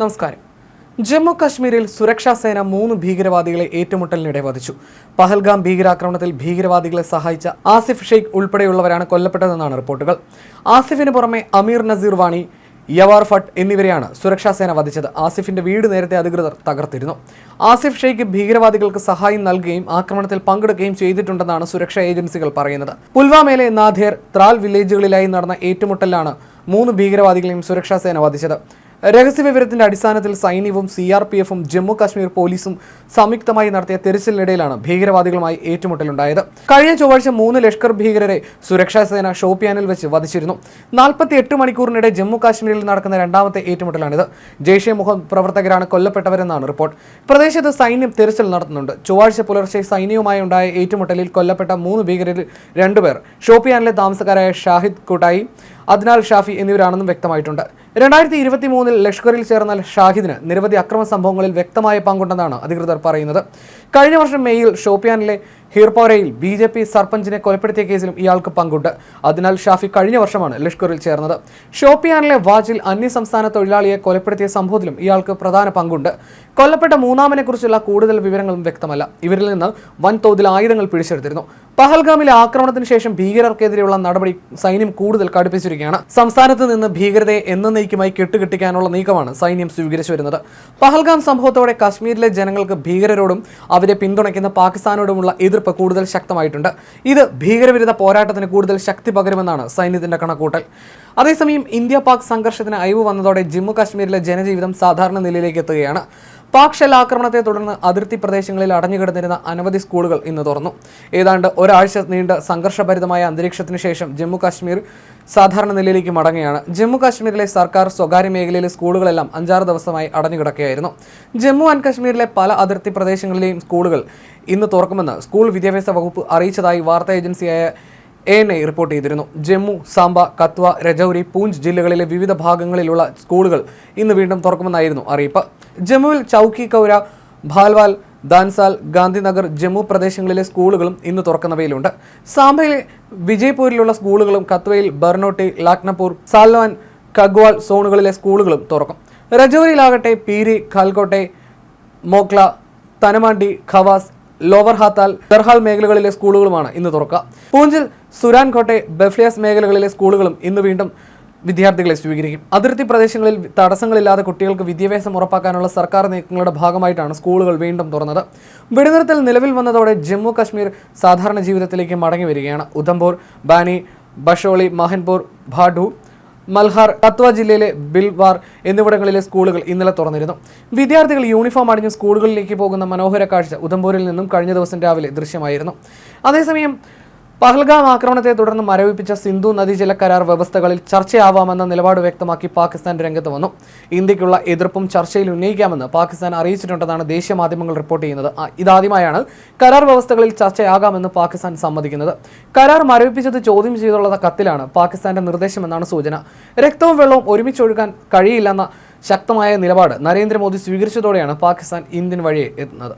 നമസ്കാരം. ജമ്മു കശ്മീരിൽ സുരക്ഷാ സേന മൂന്ന് ഭീകരവാദികളെ ഏറ്റുമുട്ടലിനിടെ വധിച്ചു പഹൽഗാം ഭീകരാക്രമണത്തിൽ ഭീകരവാദികളെ സഹായിച്ച ആസിഫ് ഷെയ്ഖ് ഉൾപ്പെടെയുള്ളവരാണ് കൊല്ലപ്പെട്ടതെന്നാണ് റിപ്പോർട്ടുകൾ. ആസിഫിന് പുറമെ അമീർ നസീർ വാണി യവാർ ഫട്ട് എന്നിവരെയാണ് സുരക്ഷാ സേന വധിച്ചത്. ആസിഫിന്റെ വീട് നേരത്തെ അധികൃതർ തകർത്തിരുന്നു. ആസിഫ് ഷെയ്ഖ് ഭീകരവാദികൾക്ക് സഹായം നൽകുകയും ആക്രമണത്തിൽ പങ്കെടുക്കുകയും ചെയ്തിട്ടുണ്ടെന്നാണ് സുരക്ഷാ ഏജൻസികൾ പറയുന്നത്. പുൽവാമയിലെ നാഥേർ ത്രാൽ വില്ലേജുകളിലായി നടന്ന ഏറ്റുമുട്ടലിലാണ് മൂന്ന് ഭീകരവാദികളെയും സുരക്ഷാ സേന വധിച്ചത്. രഹസ്യവിവരത്തിന്റെ അടിസ്ഥാനത്തിൽ സൈന്യവും സി ആർ പി എഫും ജമ്മു കാശ്മീർ പോലീസും സംയുക്തമായി നടത്തിയ തെരച്ചിലിനിടയിലാണ് ഭീകരവാദികളുമായി ഏറ്റുമുട്ടലുണ്ടായത്. കഴിഞ്ഞ ചൊവ്വാഴ്ച മൂന്ന് ലഷ്കർ ഭീകരരെ സുരക്ഷാ സേന ഷോപ്പിയാനിൽ വെച്ച് വധിച്ചിരുന്നു. നാൽപ്പത്തി എട്ട് മണിക്കൂറിനിടെ ജമ്മു കാശ്മീരിൽ നടക്കുന്ന രണ്ടാമത്തെ ഏറ്റുമുട്ടലാണിത്. ജെയ്ഷെ മുഹമ്മദ് പ്രവർത്തകരാണ് കൊല്ലപ്പെട്ടവരെന്നാണ് റിപ്പോർട്ട്. പ്രദേശത്ത് സൈന്യം തെരച്ചിൽ നടത്തുന്നുണ്ട്. ചൊവ്വാഴ്ച പുലർച്ചെ സൈന്യവുമായി ഉണ്ടായ ഏറ്റുമുട്ടലിൽ കൊല്ലപ്പെട്ട മൂന്ന് ഭീകരരിൽ രണ്ടുപേർ ഷോപ്പിയാനിലെ താമസക്കാരായ ഷാഹിദ് കുട്ടായി അദ്നാൽ ഷാഫി എന്നിവരാണെന്നും വ്യക്തമായിട്ടുണ്ട്. രണ്ടായിരത്തി ഇരുപത്തി മൂന്നിൽ ലഷ്കറിൽ ചേർന്ന ഷാഹിദിന് നിരവധി അക്രമ സംഭവങ്ങളിൽ വ്യക്തമായ പങ്കുണ്ടെന്നാണ് അധികൃതർ പറയുന്നത്. കഴിഞ്ഞ വർഷം മെയ്യിൽ ഷോപ്പിയാനിലെ ഹീർപോരയിൽ ബി ജെ പി സർപഞ്ചിനെ കൊലപ്പെടുത്തിയ കേസിലും ഇയാൾക്ക് പങ്കുണ്ട്. അതിനാൽ ഷാഫി കഴിഞ്ഞ വർഷമാണ് ലഷ്കറിൽ ചേർന്നത്. ഷോപ്പിയാനിലെ വാജിൽ അന്യസംസ്ഥാന തൊഴിലാളിയെ കൊലപ്പെടുത്തിയ സംഭവത്തിലും ഇയാൾക്ക് പ്രധാന പങ്കുണ്ട്. കൊല്ലപ്പെട്ട മൂന്നാമനെ കുറിച്ചുള്ള കൂടുതൽ വിവരങ്ങളും വ്യക്തമല്ല. ഇവരിൽ നിന്ന് വൻതോതിൽ ആയുധങ്ങൾ പിടിച്ചെടുത്തിരുന്നു. പഹൽഗാമിലെ ആക്രമണത്തിന് ശേഷം ഭീകരർക്കെതിരെയുള്ള നടപടി സൈന്യം കൂടുതൽ കടുപ്പിച്ചിരിക്കുകയാണ്. സംസ്ഥാനത്ത് നിന്ന് ഭീകരതയെ എന്നേക്കുമായി കെട്ടുകെട്ടിക്കാനുള്ള നീക്കമാണ് സൈന്യം സ്വീകരിച്ചു വരുന്നത്. പഹൽഗാം സംഭവത്തോടെ കശ്മീരിലെ ജനങ്ങൾക്ക് ഭീകരരോടും അവരെ പിന്തുണയ്ക്കുന്ന പാകിസ്ഥാനോടുമുള്ള എതിർപ്പ് കൂടുതൽ ശക്തമായിട്ടുണ്ട്. ഇത് ഭീകരവിരുദ്ധ പോരാട്ടത്തിന് കൂടുതൽ ശക്തി പകരുമെന്നാണ് സൈന്യത്തിന്റെ കണക്കൂട്ടൽ അതേസമയം ഇന്ത്യ പാക് സംഘർഷത്തിന് അയവ് വന്നതോടെ ജമ്മു കാശ്മീരിലെ ജനജീവിതം സാധാരണ നിലയിലേക്ക് എത്തുകയാണ്. പാക് ആക്രമണത്തെ തുടർന്ന് അതിർത്തി പ്രദേശങ്ങളിൽ അടഞ്ഞുകിടന്നിരുന്ന അനവധി സ്കൂളുകൾ ഇന്ന് തുറന്നു. ഏതാണ്ട് ഒരാഴ്ച നീണ്ട സംഘർഷഭരിതമായ അന്തരീക്ഷത്തിന് ശേഷം ജമ്മു കാശ്മീർ സാധാരണ നിലയിലേക്ക് മടങ്ങുകയാണ്. ജമ്മു കാശ്മീരിലെ സർക്കാർ സ്വകാര്യ മേഖലയിലെ സ്കൂളുകളെല്ലാം അഞ്ചാറ് ദിവസമായി അടഞ്ഞുകിടക്കുകയായിരുന്നു. ജമ്മു ആൻഡ് കാശ്മീരിലെ പല അതിർത്തി പ്രദേശങ്ങളിലെയും സ്കൂളുകൾ ഇന്ന് തുറക്കുമെന്ന് സ്കൂൾ വിദ്യാഭ്യാസ വകുപ്പ് അറിയിച്ചതായി വാർത്താ ഏജൻസിയായ എ എൻ ഐ റിപ്പോർട്ട് ചെയ്തിരുന്നു. ജമ്മു സാംബ കത്വ രജൌരി പൂഞ്ച് ജില്ലകളിലെ വിവിധ ഭാഗങ്ങളിലുള്ള സ്കൂളുകൾ ഇന്ന് വീണ്ടും തുറക്കുമെന്നായിരുന്നു അറിയിപ്പ്. ജമ്മുവിൽ ചൌക്കി കൗര ഭാൽവാൽ ദാൻസാൽ ഗാന്ധിനഗർ ജമ്മു പ്രദേശങ്ങളിലെ സ്കൂളുകളും ഇന്ന് തുറക്കുന്നവയിലുണ്ട്. സാംബയിലെ വിജയ്പൂരിലുള്ള സ്കൂളുകളും കത്വയിൽ ബർണോട്ടി ലാക്നപൂർ സാൽവാൻ കഗ്വാൾ സോണുകളിലെ സ്കൂളുകളും തുറക്കും. രജൌരിയിലാകട്ടെ പീരി ഖാൽക്കോട്ടെ മോക്ല തനമാണ്ടി ഖവാസ് ലോവർ ഹാത്താൽ ദർഹാൽ മേഖലകളിലെ സ്കൂളുകളുമാണ് ഇന്ന് തുറക്കുക. പൂഞ്ചിൽ സുരാൻകോട്ടെ ബഫ്ലിയാസ് മേഖലകളിലെ സ്കൂളുകളും ഇന്ന് വീണ്ടും വിദ്യാർത്ഥികളെ സ്വീകരിക്കും. അതിർത്തി പ്രദേശങ്ങളിൽ തടസ്സങ്ങളില്ലാതെ കുട്ടികൾക്ക് വിദ്യാഭ്യാസം ഉറപ്പാക്കാനുള്ള സർക്കാർ നീക്കങ്ങളുടെ ഭാഗമായിട്ടാണ് സ്കൂളുകൾ വീണ്ടും തുറന്നത്. വെടിനിർത്തൽ നിലവിൽ വന്നതോടെ ജമ്മു കശ്മീർ സാധാരണ ജീവിതത്തിലേക്ക് മടങ്ങി വരികയാണ്. ഉധംപൂർ ബാനി ബഷോളി മഹൻപൂർ ഭാഡു മൽഹാർ കത്വ ജില്ലയിലെ ബിൽവാർ എന്നിവിടങ്ങളിലെ സ്കൂളുകൾ ഇന്നലെ തുറന്നിരുന്നു. വിദ്യാർത്ഥികൾ യൂണിഫോം അണിഞ്ഞ് സ്കൂളുകളിലേക്ക് പോകുന്ന മനോഹര കാഴ്ച ഉദംപൂരിൽ നിന്നും കഴിഞ്ഞ ദിവസം രാവിലെ ദൃശ്യമായിരുന്നു. അതേസമയം പഹൽഗാം ആക്രമണത്തെ തുടർന്ന് മരവിപ്പിച്ച സിന്ധു നദീജല കരാർ വ്യവസ്ഥകളിൽ ചർച്ചയാവാമെന്ന നിലപാട് വ്യക്തമാക്കി പാകിസ്ഥാൻ രംഗത്ത് വന്നു. ഇന്ത്യക്കുള്ള എതിർപ്പും ചർച്ചയിൽ ഉന്നയിക്കാമെന്ന് പാകിസ്ഥാൻ അറിയിച്ചിട്ടുണ്ടെന്നാണ് ദേശീയ മാധ്യമങ്ങൾ റിപ്പോർട്ട് ചെയ്യുന്നത്. ഇതാദ്യമായാണ് കരാർ വ്യവസ്ഥകളിൽ ചർച്ചയാകാമെന്ന് പാകിസ്ഥാൻ സമ്മതിക്കുന്നത്. കരാർ മരവിപ്പിച്ചത് ചോദ്യം ചെയ്തുള്ള കത്തിലാണ് പാകിസ്ഥാന്റെ നിർദ്ദേശമെന്നാണ് സൂചന. രക്തവും വെള്ളവും ഒരുമിച്ചൊഴുകാൻ കഴിയില്ലെന്ന ശക്തമായ നിലപാട് നരേന്ദ്രമോദി സ്വീകരിച്ചതോടെയാണ് പാകിസ്ഥാൻ ഇന്ത്യൻ വഴിയെ എത്തുന്നത്.